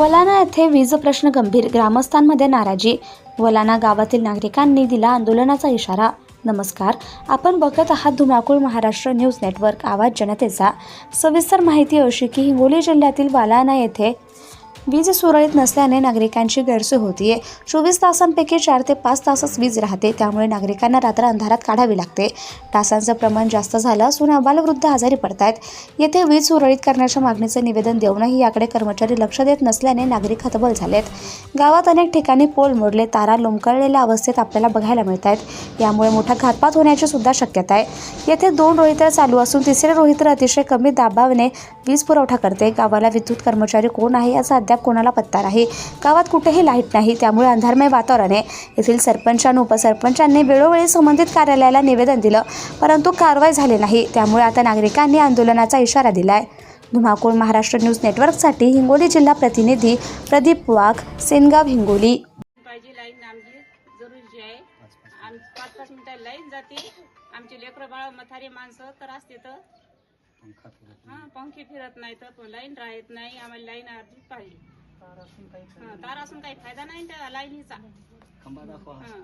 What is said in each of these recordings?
वलाना येथे वीज प्रश्न गंभीर. ग्रामस्थांमध्ये नाराजी. वलाना गावातील नागरिकांनी दिला आंदोलनाचा इशारा. नमस्कार. आपण बघत आहात धुमाकूळ महाराष्ट्र न्यूज नेटवर्क. आवाज जनतेचा. सविस्तर माहिती अशी की हिंगोली जिल्ह्यातील वालाना येथे वीज सुरळीत नसल्याने नागरिकांची गैरसोय होतीये. चोवीस तासांपैकी चार ते पाच तासच वीज राहते त्यामुळे नागरिकांना रात्र अंधारात काढावी लागते. तासांचं प्रमाण जास्त झालं असून अबालवृद्ध आजारी पडतायत. येथे वीज सुरळीत करण्याच्या मागणीचं निवेदन देऊनही याकडे कर्मचारी लक्ष देत नसल्याने नागरिक हतबल झालेत. गावात अनेक ठिकाणी पोल मोडले तारा लोंबकळलेल्या अवस्थेत आपल्याला बघायला मिळत आहेत यामुळे मोठा घातपात होण्याची सुद्धा शक्यता आहे. येथे दोन रोहित्र चालू असून तिसरे रोहित्र अतिशय कमी दाबाने वीज पुरवठा करते. गावाला विद्युत कर्मचारी कोण आहे याचा अद्याप कोणाला पत्ता नाही. गावात कुठेही लाइट नाही. त्यामुळे अंधारमय वातावरण आहे येथील सरपंच आणि उपसरपंचांनी वेळोवेळी संबंधित कार्यालयाला निवेदन दिलं परंतु कारवाई झाली नाही. त्यामुळे आता नागरिकांनी आंदोलनाचा इशारा दिलाय. धुमाकूळ महाराष्ट्र न्यूज नेटवर्कसाठी हिंगोली जिल्हा प्रतिनिधी प्रदीप वाघ सेनगाव हिंगोली. आमची लेकरं बाळ मथारी माणसं तर असते तर. हा पंखे फिरत नाही तर पण लाईन राहत नाही. आम्हाला लाईन अर्धी पाहिजे. हा, तार असून काही फायदा नाही त्या लाईनीचा. हा.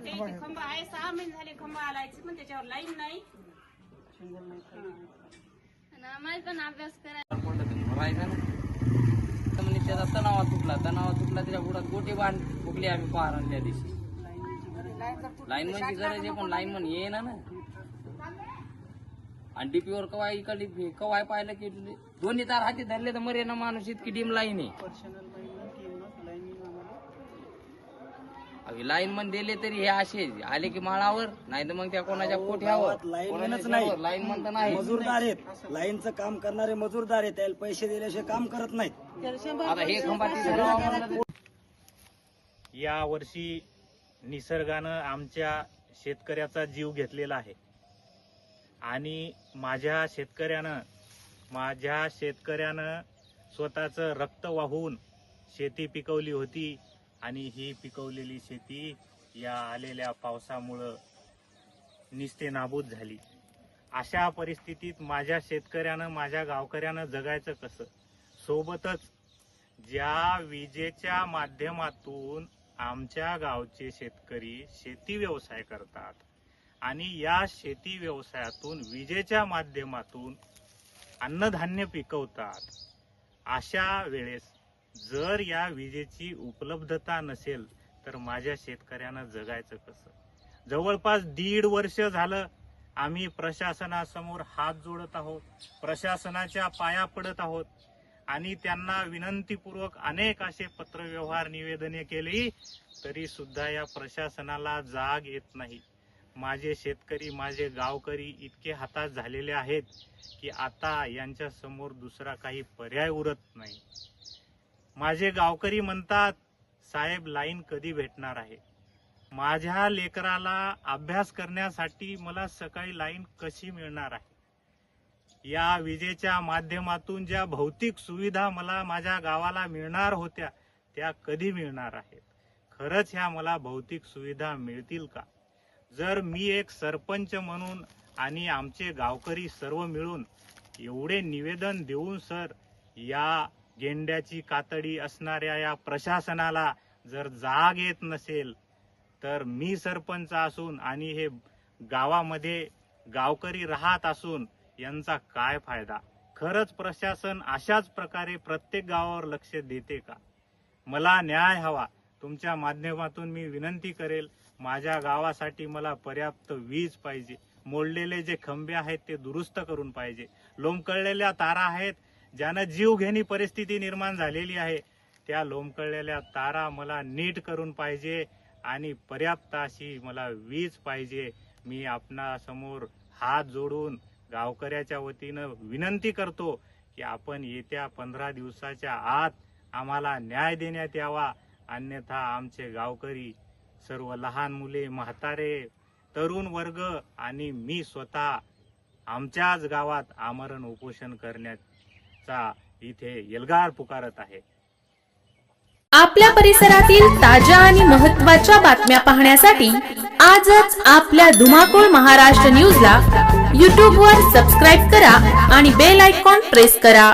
ते इथे खंबा आहे सहा महिने झाले खंबा आलायचे पण त्याच्यावर लाईन नाही. हा. आम्हाला पण अभ्यास करा राहायचं ना तर म्हणजे त्याचा तणावा तुटला. तणावा तुटला त्याच्या पुढे गोटे बांध फुकली आम्ही पाहणार त्या दिवशी लाईन म्हणजे गरज आहे पण लाईन म्हण ये ना. आणि डीपीवर कवाय इकडे कवाय पाहिलं की दोन्ही तार हाती धरले तर मरे ना माणूस इतकी डीम लाईन आहे. लाईन मन दिले तरी हे असे आले की माळावर नाही तर मग त्या कोणाच्या कोठ्यावर. कोणाच्या नाही. लाईन मन तर नाही. मजूरदार आहेत. लाईनचं काम करणारे मजूरदार आहेत. त्याला पैसे दिल्याशिवाय काम करत नाहीत. आता हे खंबा या वर्षी निसर्गानं आमच्या शेतकऱ्याचा जीव घेतलेला आहे. आणि माझ्या शेतकऱ्यानं माझ्या शेतकऱ्यानं स्वतःचं रक्त वाहून शेती पिकवली होती आणि ही पिकवलेली शेती या आलेल्या पावसामुळं निस्ते नाबूद झाली. अशा परिस्थितीत माझ्या शेतकऱ्यानं माझ्या गावकऱ्यानं जगायचं कसं? सोबतच ज्या विजेच्या माध्यमातून आमच्या गावचे शेतकरी शेती व्यवसाय करतात आणि या शेती व्यवसायातून विजेच्या माध्यमातून अन्नधान्य पिकवतात. अशा वेळेस जर या विजेची उपलब्धता नसेल तर माझ्या शेतकऱ्यांना जगायचं कसं? जवळपास दीड वर्ष झालं आम्ही प्रशासनासमोर हात जोडत आहोत प्रशासनाच्या पाया पडत आहोत आणि त्यांना विनंतीपूर्वक अनेक असे पत्रव्यवहार निवेदने केली तरी सुद्धा या प्रशासनाला जाग येत नाही. माझे शेतकरी माझे गावकरी इतके हातात झालेले आहेत की आता यांच्यासमोर दुसरा काही पर्याय उरत नाही. माझे गावकरी म्हणतात साहेब लाईन कधी भेटणार आहे? माझ्या लेकराला अभ्यास करण्यासाठी मला सकाळी लाईन कशी मिळणार आहे? या विजेच्या माध्यमातून ज्या भौतिक सुविधा मला माझ्या गावाला मिळणार होत्या त्या कधी मिळणार आहेत? खरंच ह्या मला भौतिक सुविधा मिळतील का? जर मी एक सरपंच म्हणून आणि आमचे गावकरी सर्व मिळून एवढे निवेदन देऊन सर या गेंड्याची कातडी असणाऱ्या या प्रशासनाला जर जाग येत नसेल तर मी सरपंच असून आणि हे गावामध्ये गावकरी राहत असून यांचा काय फायदा? खरंच प्रशासन अशाच प्रकारे प्रत्येक गावावर लक्ष देते का? मला न्याय हवा. तुमच्या माध्यमातून मी विनंती करेल माझ्या गावासाठी मला पर्याप्त वीज पाहिजे. मोडलेले जे खंबे आहेत ते दुरुस्त करून पाहिजे. लोंबकळलेल्या तारा आहेत ज्यानं जीवघेणी परिस्थिती निर्माण झालेली आहे त्या लोंबकळलेल्या तारा मला नीट करून पाहिजे आणि पर्याप्त अशी मला वीज पाहिजे. मी आपणासमोर हात जोडून गावकऱ्याच्या वतीनं विनंती करतो की आपण येत्या पंधरा दिवसाच्या आत आम्हाला न्याय देण्यात यावा. अन्यथा आमचे गावकरी सर्व लहान मुले म्हातारे तरुण वर्ग आणि मी स्वतः आमच्याच गावात आमरण उपोषण करण्याचा इथे एल्गार पुकारत आहे. आपल्या परिसरातील ताज्या आणि महत्त्वाच्या बातम्या पाहण्यासाठी आजच आपल्या धुमाकूळ महाराष्ट्र न्यूजला यूट्यूबवर सबस्क्राईब करा आणि बेल आयकॉन प्रेस करा.